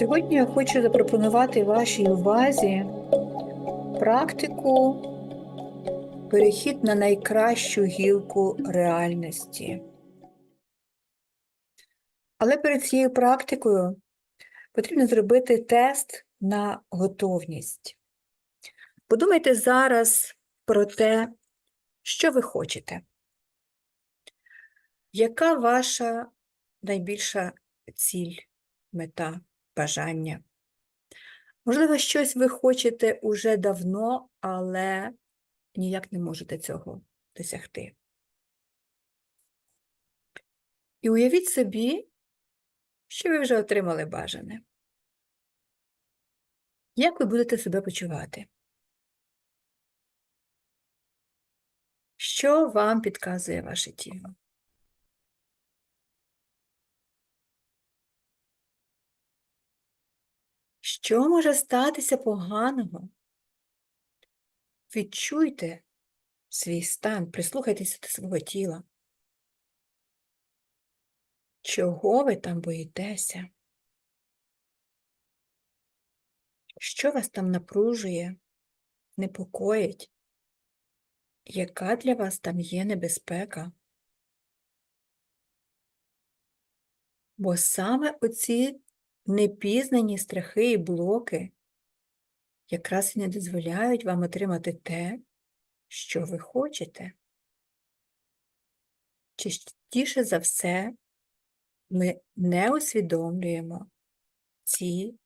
Сьогодні я хочу запропонувати вашій увазі практику перехід на найкращу гілку реальності. Але перед цією практикою потрібно зробити тест на готовність. Подумайте зараз про те, що ви хочете. Яка ваша найбільша ціль, мета, бажання? Можливо, щось ви хочете уже давно, але ніяк не можете цього досягти. І уявіть собі, що ви вже отримали бажане. Як ви будете себе почувати? Що вам підказує ваше тіло? Що може статися поганого? Відчуйте свій стан, прислухайтеся до свого тіла. Чого ви там боїтеся? Що вас там напружує, непокоїть? Яка для вас там є небезпека? Бо саме оці непізнані страхи і блоки якраз і не дозволяють вам отримати те, що ви хочете. Частіше за все, ми не усвідомлюємо ці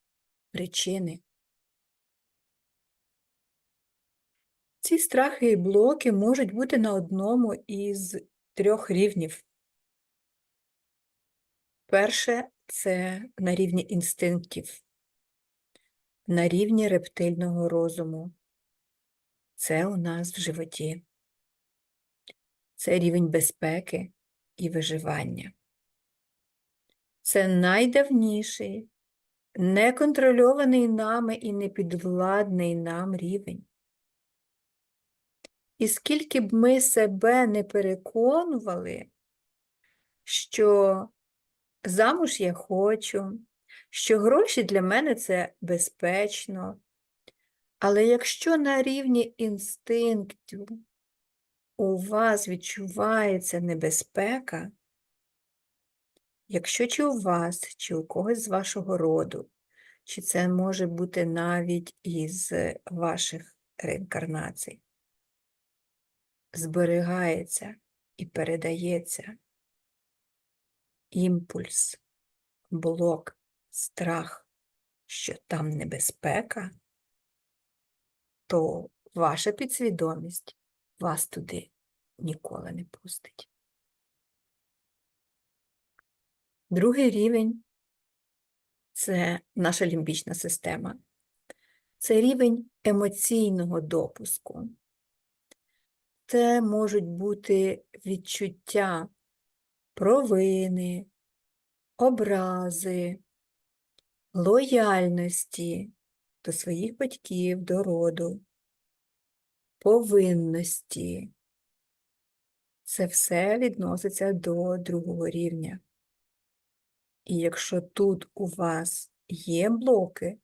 причини. Ці страхи і блоки можуть бути на одному із трьох рівнів. Перше це на рівні інстинктів, на рівні рептильного розуму. Це у нас в животі. Це рівень безпеки і виживання. Це найдавніший, неконтрольований нами і непідвладний нам рівень. І скільки б ми себе не переконували, що замуж я хочу, що гроші для мене це безпечно, але якщо на рівні інстинктів у вас відчувається небезпека, якщо чи у вас, чи у когось з вашого роду, чи це може бути навіть із ваших реінкарнацій, зберігається і передається імпульс, блок, страх, що там небезпека, то ваша підсвідомість вас туди ніколи не пустить. Другий рівень це наша лімбічна система. Це рівень емоційного допуску. Це можуть бути відчуття провини, образи, лояльності до своїх батьків, до роду, повинності. Це все відноситься до другого рівня. І якщо тут у вас є блоки,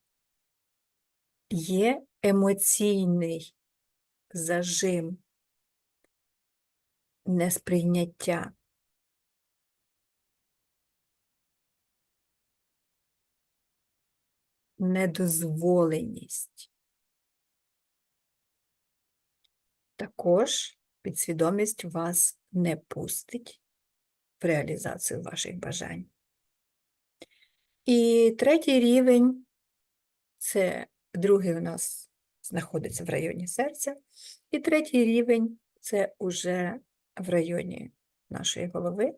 є емоційний зажим, несприйняття, недозволеність. Також підсвідомість вас не пустить в реалізацію ваших бажань. І третій рівень це другий у нас знаходиться в районі серця, і третій рівень це уже в районі нашої голови,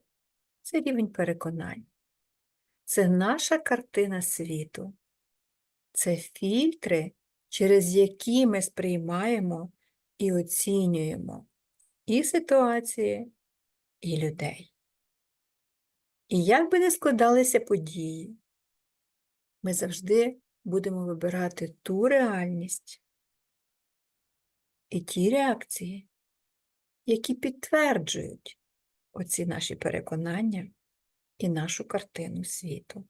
це рівень переконань. Це наша картина світу, це фільтри, через які ми сприймаємо і оцінюємо і ситуації, і людей. І як би не складалися події, ми завжди будемо вибирати ту реальність і ті реакції, які підтверджують оці наші переконання і нашу картину світу.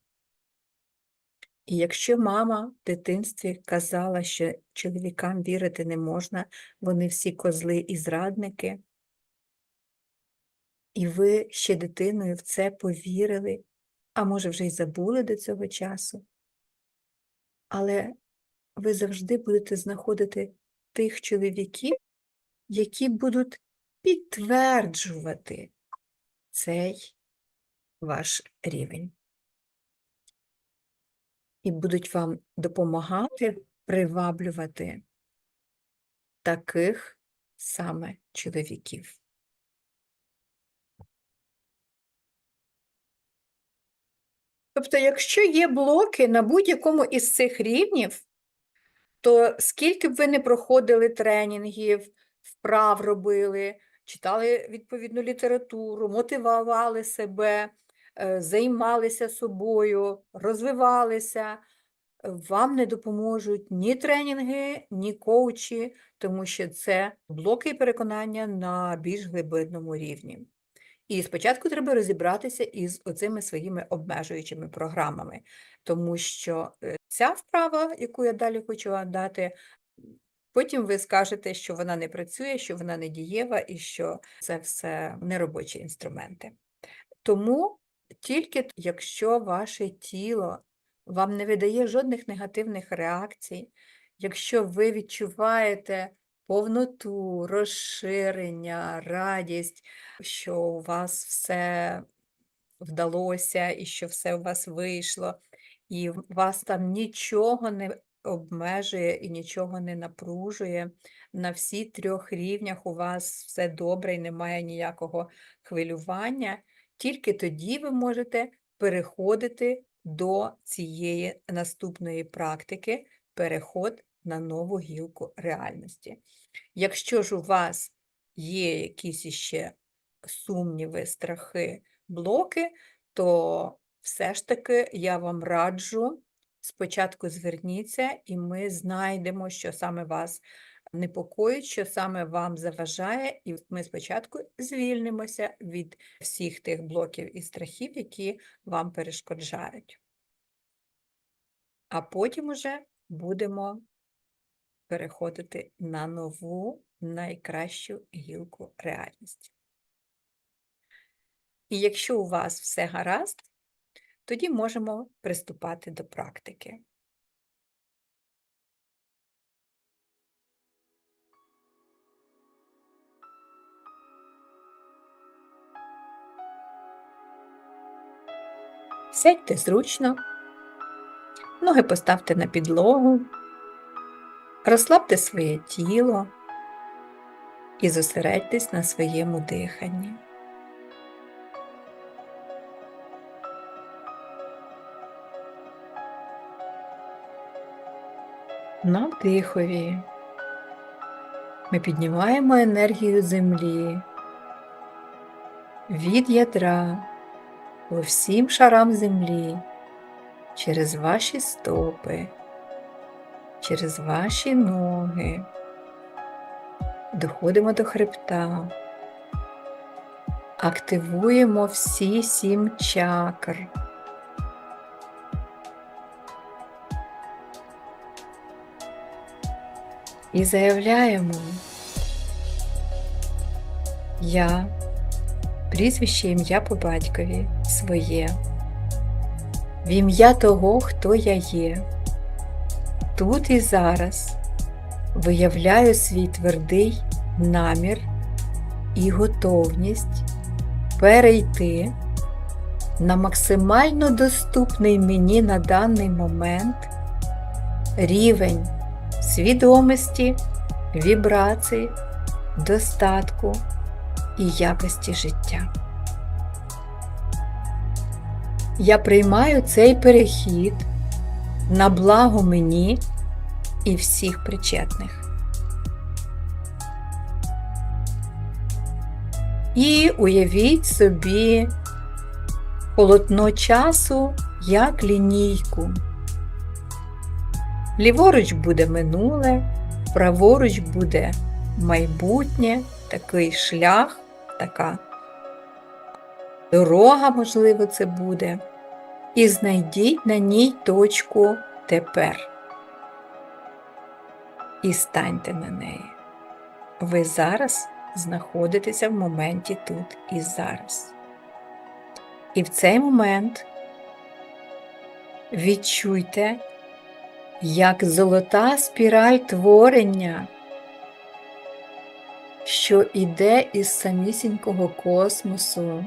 І якщо мама в дитинстві казала, що чоловікам вірити не можна, вони всі козли і зрадники, і ви ще дитиною в це повірили, а може вже й забули до цього часу, але ви завжди будете знаходити тих чоловіків, які будуть підтверджувати цей ваш рівень. І будуть вам допомагати приваблювати таких саме чоловіків. Тобто, якщо є блоки на будь-якому із цих рівнів, то скільки б ви не проходили тренінгів, вправ робили, читали відповідну літературу, мотивували себе, займалися собою, розвивалися, вам не допоможуть ні тренінги, ні коучі, тому що це блоки і переконання на більш глибинному рівні. І спочатку треба розібратися із оцими своїми обмежуючими програмами, тому що е, ця вправа, яку я далі хочу вам дати, потім ви скажете, що вона не працює, що вона не дієва і що це все неробочі інструменти. Тому тільки якщо ваше тіло вам не видає жодних негативних реакцій, якщо ви відчуваєте повноту, розширення, радість, що у вас все вдалося і що все у вас вийшло, і вас там нічого не обмежує і нічого не напружує. На всі трьох рівнях у вас все добре і немає ніякого хвилювання, тільки тоді ви можете переходити до цієї наступної практики, переход на нову гілку реальності. Якщо ж у вас є якісь іще сумніви, страхи, блоки, то все ж таки я вам раджу, спочатку зверніться, і ми знайдемо, що саме вас непокоїть, що саме вам заважає, і ми спочатку звільнимося від всіх тих блоків і страхів, які вам перешкоджають. А потім уже будемо переходити на нову найкращу гілку реальності. І якщо у вас все гаразд, тоді можемо приступати до практики. Сядьте зручно, ноги поставте на підлогу, розслабте своє тіло і зосередьтесь на своєму диханні. На вдихові. Ми піднімаємо енергію землі від ядра по всім шарам землі через ваші стопи, через ваші ноги, доходимо до хребта, активуємо всі сім чакр. І заявляємо, я, прізвище ім'я по батькові своє, в ім'я того, хто я є, тут і зараз виявляю свій твердий намір і готовність перейти на максимально доступний мені на даний момент рівень свідомості, вібрацій, достатку і якості життя. Я приймаю цей перехід на благо мені і всіх причетних. І уявіть собі полотно часу як лінійку. Ліворуч буде минуле, праворуч буде майбутнє, такий шлях, така дорога, можливо, це буде. і знайдіть на ній точку тепер. І станьте на неї. Ви зараз знаходитеся в моменті тут і зараз. І в цей момент відчуйте, як золота спіраль творення, що іде із самісінького космосу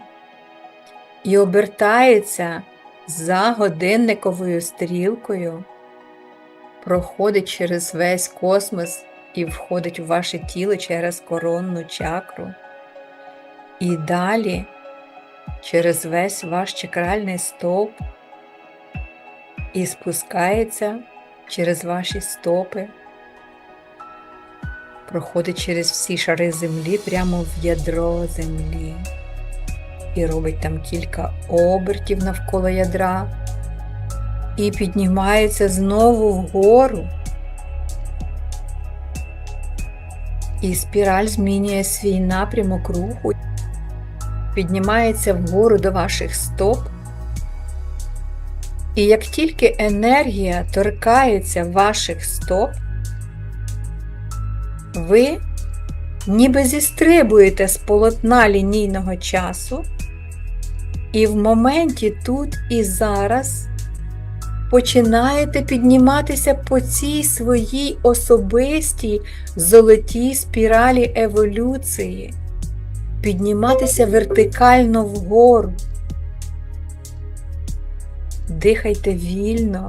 і обертається за годинниковою стрілкою, проходить через весь космос і входить у ваше тіло через коронну чакру. І далі через весь ваш чакральний стовп і спускається через ваші стопи, проходить через всі шари землі прямо в ядро землі і робить там кілька обертів навколо ядра і піднімається знову вгору. І спіраль змінює свій напрямок руху, піднімається вгору до ваших стоп. І як тільки енергія торкається ваших стоп, ви ніби зістрибуєте з полотна лінійного часу, і в моменті тут і зараз починаєте підніматися по цій своїй особистій золотій спіралі еволюції, підніматися вертикально вгору. Дихайте вільно,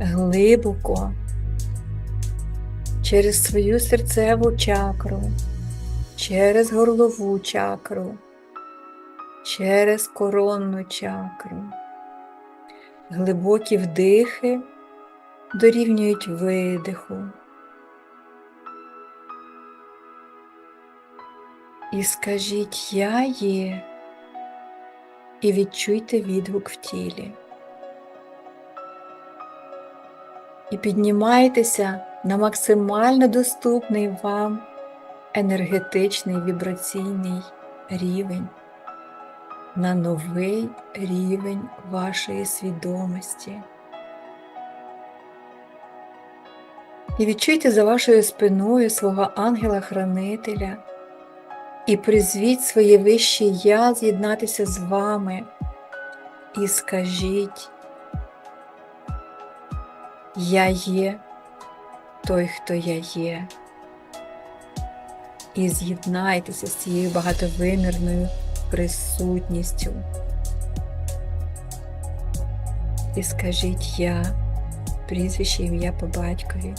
глибоко через свою серцеву чакру, через горлову чакру, через коронну чакру. Глибокі вдихи дорівнюють видиху. І скажіть Я є і відчуйте відгук в тілі. І піднімайтеся на максимально доступний вам енергетичний вібраційний рівень, на новий рівень вашої свідомості. І відчуйте за вашою спиною свого ангела-хранителя і призвіть своє вище Я з'єднатися з вами і скажіть, Я є той, хто я є. І з'єднайтеся з цією багатовимірною присутністю. І скажіть я, прізвище ім'я по батькові,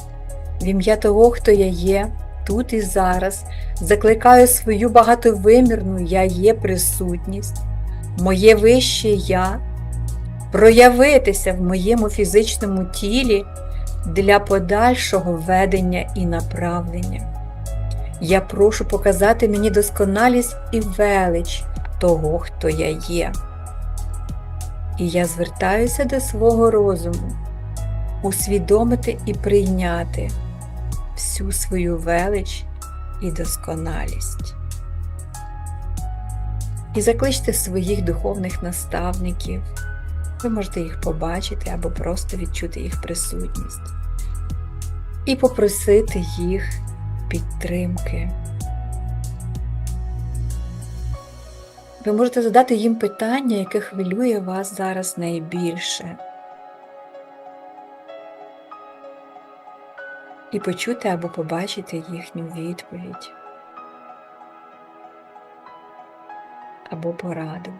в ім'я того, хто я є, тут і зараз, закликаю свою багатовимірну я є присутність, моє вище я, проявитися в моєму фізичному тілі для подальшого ведення і направлення. Я прошу показати мені досконалість і велич того, хто я є. І я звертаюся до свого розуму, усвідомити і прийняти всю свою велич і досконалість. І закличте своїх духовних наставників. Ви можете їх побачити або просто відчути їх присутність. І попросити їх підтримки. Ви можете задати їм питання, яке хвилює вас зараз найбільше. І почути або побачити їхню відповідь або пораду.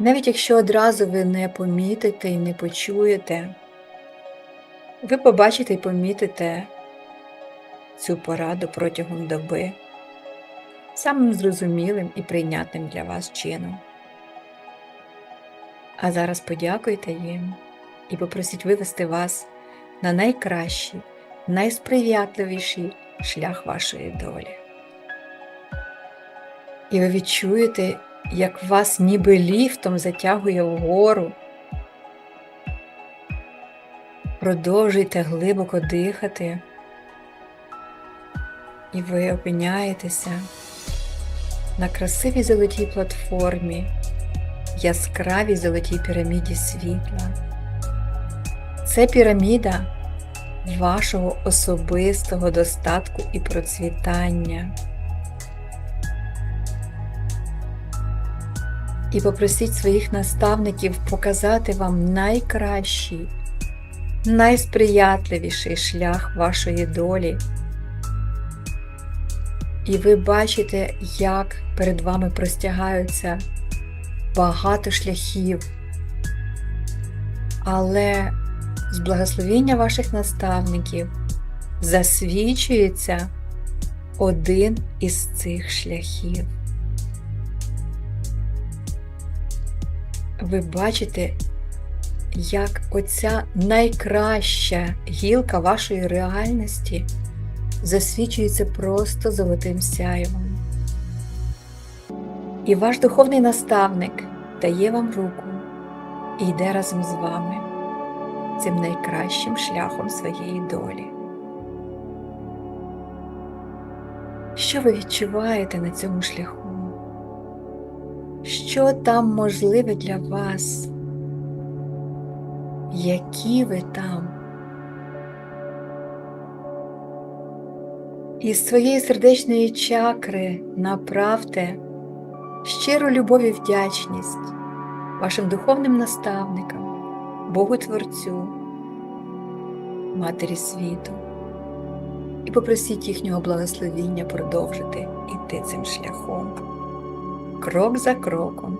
Навіть якщо одразу ви не помітите і не почуєте, ви побачите і помітите цю пораду протягом доби самим зрозумілим і прийнятним для вас чином. А зараз подякуйте їм і попросіть вивести вас на найкращий, найсприятливіший шлях вашої долі. І ви відчуєте, як вас ніби ліфтом затягує вгору. Продовжуйте глибоко дихати, і ви опиняєтеся на красивій золотій платформі, яскравій золотій піраміді світла. Це піраміда вашого особистого достатку і процвітання. І попросіть своїх наставників показати вам найкращий, найсприятливіший шлях вашої долі. І ви бачите, як перед вами простягаються багато шляхів. Але з благословіння ваших наставників засвічується один із цих шляхів. Ви бачите, як оця найкраща гілка вашої реальності засвічується просто золотим сяєвом. І ваш духовний наставник дає вам руку і йде разом з вами цим найкращим шляхом своєї долі. Що ви відчуваєте на цьому шляху? Що там можливе для вас? Які ви там? Із своєї сердечної чакри направте щиру любов і вдячність вашим духовним наставникам, Богу Творцю, Матері світу і попросіть їхнього благословіння продовжити йти цим шляхом, крок за кроком,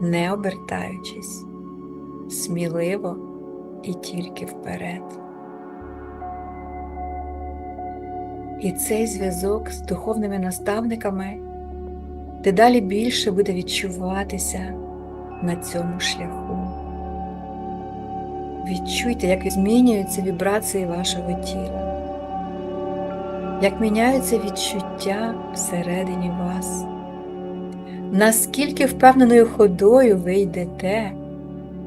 не обертаючись, сміливо і тільки вперед. І цей зв'язок з духовними наставниками дедалі більше буде відчуватися на цьому шляху. Відчуйте, як змінюються вібрації вашого тіла, як міняються відчуття всередині вас, наскільки впевненою ходою ви йдете,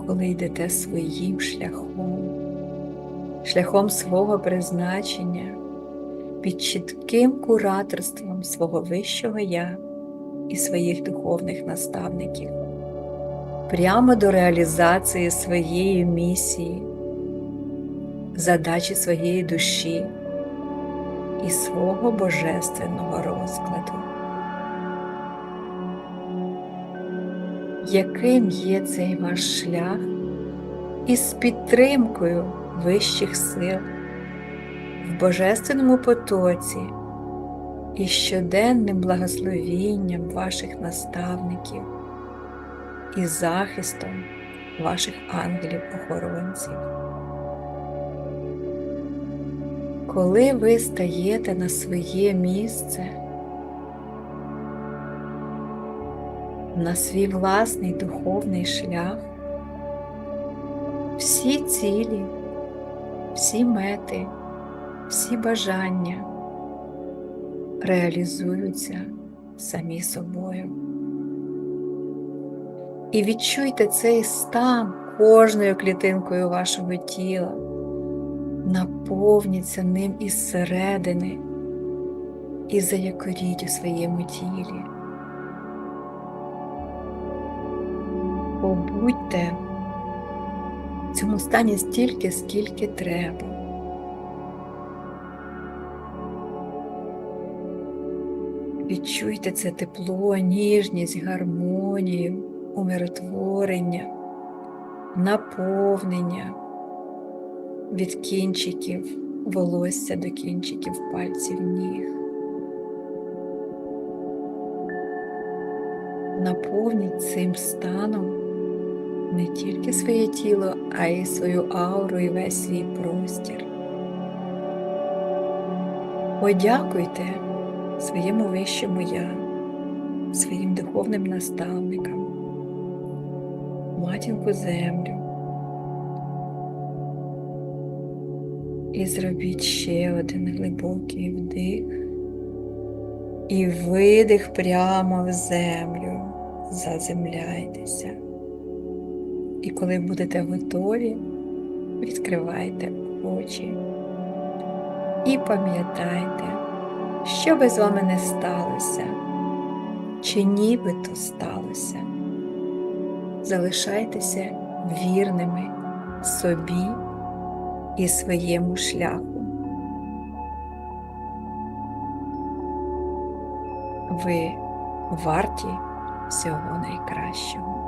коли йдете своїм шляхом, шляхом свого призначення, під чітким кураторством свого вищого я і своїх духовних наставників прямо до реалізації своєї місії, задачі своєї душі і свого божественного розкладу. Яким є цей ваш шлях із підтримкою вищих сил в божественному потоці і щоденним благословінням ваших наставників і захистом ваших ангелів-охоронців. Коли ви стаєте на своє місце, на свій власний духовний шлях, всі цілі, всі мети, всі бажання реалізуються самі собою. І відчуйте цей стан кожною клітинкою вашого тіла, наповніться ним із середини і заякоріть у своєму тілі. Побудьте в цьому стані стільки, скільки треба. Відчуйте це тепло, ніжність, гармонію, умиротворення, наповнення від кінчиків волосся до кінчиків пальців ніг. Наповніть цим станом не тільки своє тіло, а й свою ауру і весь свій простір. Подякуйте своєму вищому я, своїм духовним наставникам, матінку землю. І зробіть ще один глибокий вдих і видих прямо в землю, заземляйтеся. І коли будете готові, відкривайте очі і пам'ятайте, що би з вами не сталося, чи нібито сталося. Залишайтеся вірними собі і своєму шляху. Ви варті всього найкращого.